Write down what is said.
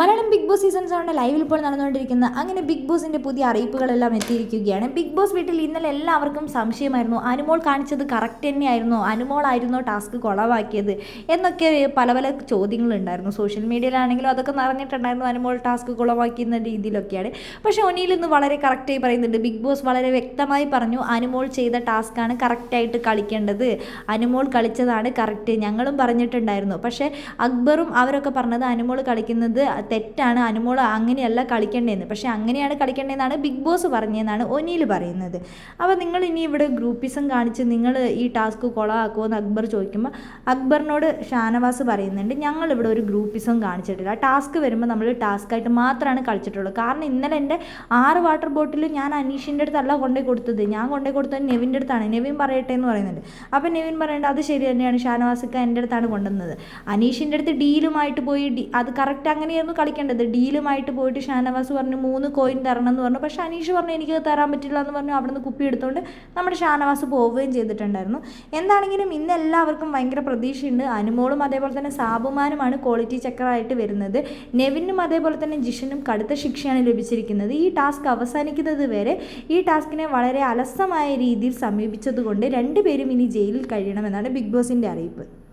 మన big boss season സെവന്റെ ലൈവിൽ ഇപ്പോൾ നടന്നുകൊണ്ടിരിക്കുന്ന അങ്ങനെ ബിഗ് ബോസിന്റെ പുതിയ അറിയിപ്പുകളെല്ലാം എത്തിയിരിക്കുകയാണ്. ബിഗ് ബോസ് വീട്ടിൽ ഇന്നലെ എല്ലാവർക്കും സംശയമായിരുന്നു. അനുമോൾ കാണിച്ചത് കറക്റ്റ് തന്നെയായിരുന്നോ? അനുമോളായിരുന്നോ ടാസ്ക് കുളവാക്കിയത്? എന്നൊക്കെ പല പല ചോദ്യങ്ങളുണ്ടായിരുന്നു സോഷ്യൽ മീഡിയയിലാണെങ്കിലും അതൊക്കെ നിറഞ്ഞിട്ടുണ്ടായിരുന്നു അനുമോൾ ടാസ്ക് കുളവാക്കിയെന്ന രീതിയിലൊക്കെയാണ്. പക്ഷേ ഒനിയിൽ ഇന്ന് വളരെ കറക്റ്റായി പറയുന്നുണ്ട്. ബിഗ് ബോസ് വളരെ വ്യക്തമായി പറഞ്ഞു അനുമോൾ ചെയ്ത ടാസ്ക്കാണ് കറക്റ്റായിട്ട് കളിക്കേണ്ടത്. അനുമോൾ കളിച്ചതാണ് കറക്റ്റ് ഞങ്ങളും പറഞ്ഞിട്ടുണ്ടായിരുന്നു. പക്ഷേ അക്ബറും അവരൊക്കെ പറഞ്ഞത് അനുമോൾ കളിക്കുന്നത് തെറ്റാണ് അനുമോൾ അങ്ങനെയല്ല കളിക്കേണ്ടതെന്ന്. പക്ഷേ അങ്ങനെയാണ് കളിക്കേണ്ടതെന്നാണ് ബിഗ് ബോസ് പറഞ്ഞതെന്നാണ് ഒനിയിൽ പറയുന്നത്. അപ്പോൾ നിങ്ങൾ ഇനി ഇവിടെ ഗ്രൂപ്പിസം കാണിച്ച് നിങ്ങൾ ഈ ടാസ്ക് കൊളാക്കുമോ എന്ന് അക്ബർ ചോദിക്കുമ്പോൾ അക്ബറിനോട് ഷാനവാസ് പറയുന്നുണ്ട് ഞങ്ങളിവിടെ ഒരു ഗ്രൂപ്പിസം കാണിച്ചിട്ടില്ല. ടാസ്ക് വരുമ്പോൾ നമ്മൾ ടാസ്ക്കായിട്ട് മാത്രമാണ് കളിച്ചിട്ടുള്ളൂ. കാരണം ഇന്നലെ എന്റെ ആറ് വാട്ടർ ബോട്ടിൽ ഞാൻ അനീഷിന്റെ അടുത്തല്ല കൊണ്ടുപോയി കൊടുത്തത്. ഞാൻ കൊണ്ടുപോയി കൊടുത്തത് നെവിന്റെ അടുത്താണ്. നെവിൻ പറയട്ടെ എന്ന് പറയുന്നുണ്ട്. അപ്പോൾ നെവിൻ പറയേണ്ടത് അത് ശരി തന്നെയാണ്. ഷാനവാസിക്ക എന്റെ അടുത്താണ് കൊണ്ടുവന്നത്. അനീഷിന്റെ അടുത്ത് ഡീലുമായിട്ട് പോയി അത് കറക്റ്റ് അങ്ങനെയായിരുന്നു കളിക്കേണ്ടത്. ഡീലുമായിട്ട് പോയിട്ട് ഷാനവാസ് പറഞ്ഞു മൂന്ന് കോയിൻ തരണം എന്ന് പറഞ്ഞു. പക്ഷേ അനീഷ് പറഞ്ഞു എനിക്ക് തരാൻ പറ്റില്ല എന്ന് പറഞ്ഞു. അവിടെ നിന്ന് കുപ്പി എടുത്തുകൊണ്ട് നമ്മുടെ ഷാനവാസ് പോവുകയും ചെയ്തിട്ടുണ്ടായിരുന്നു. എന്താണെങ്കിലും ഇന്ന് എല്ലാവർക്കും ഭയങ്കര പ്രതീക്ഷയുണ്ട്. അനുമോളും അതേപോലെ തന്നെ സാബുമാനുമാണ് ക്വാളിറ്റി ചെക്കറായിട്ട് വരുന്നത്. നെവിനും അതേപോലെ തന്നെ ജിഷനും കടുത്ത ശിക്ഷയാണ് ലഭിച്ചിരിക്കുന്നത്. ഈ ടാസ്ക് അവസാനിക്കുന്നത് വരെ ഈ ടാസ്കിനെ വളരെ അലസമായ രീതിയിൽ സമീപിച്ചതുകൊണ്ട് രണ്ടുപേരും ഇനി ജയിലിൽ കഴിയണമെന്നാണ് ബിഗ് ബോസിന്റെ അറിയിപ്പ്.